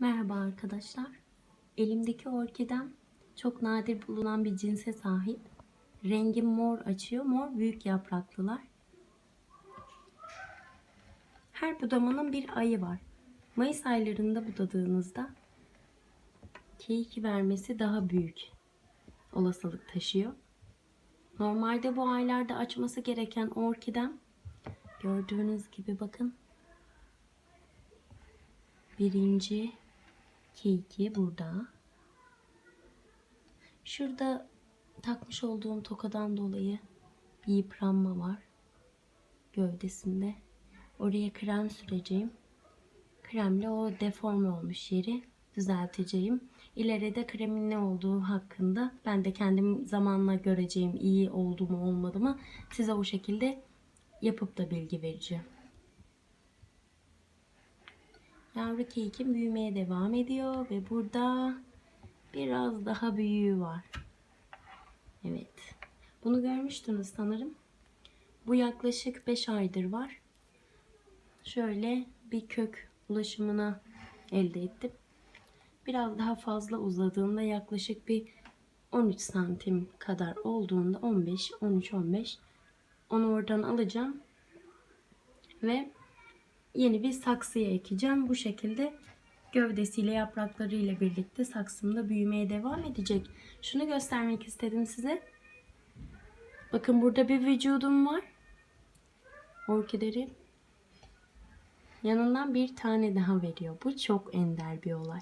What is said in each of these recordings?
Merhaba arkadaşlar. Elimdeki orkidem çok nadir bulunan bir cinse sahip. Rengi mor açıyor. Mor büyük yapraklılar. Her budamanın bir ayı var. Mayıs aylarında budadığınızda keyiki vermesi daha büyük olasılık taşıyor. Normalde bu aylarda açması gereken orkidem gördüğünüz gibi bakın birinci keyiki burada. Şurada takmış olduğum tokadan dolayı bir yıpranma var gövdesinde. Oraya krem süreceğim. Kremle o deforme olmuş yeri düzelteceğim. İleride kremin ne olduğu hakkında ben de kendim zamanla göreceğim iyi oldu mu olmadı mı size o şekilde yapıp da bilgi vereceğim. Yavru keyikim büyümeye devam ediyor ve burada biraz daha büyüğü var. Evet. Bunu görmüştünüz sanırım. Bu yaklaşık 5 aydır var. Şöyle bir kök ulaşımına elde ettim. Biraz daha fazla uzadığında yaklaşık bir 13 santim kadar olduğunda 15, 13, 15 onu oradan alacağım ve yeni bir saksıya ekeceğim. Bu şekilde gövdesiyle yapraklarıyla birlikte saksımda büyümeye devam edecek. Şunu göstermek istedim size. Bakın burada bir vücudum var. Orkideleri yanından bir tane daha veriyor. Bu çok ender bir olay.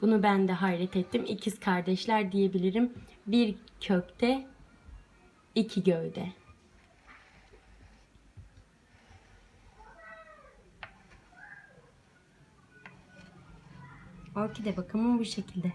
Bunu ben de hayret ettim. İkiz kardeşler diyebilirim. Bir kökte iki gövde. Orkide bakımı bu şekilde.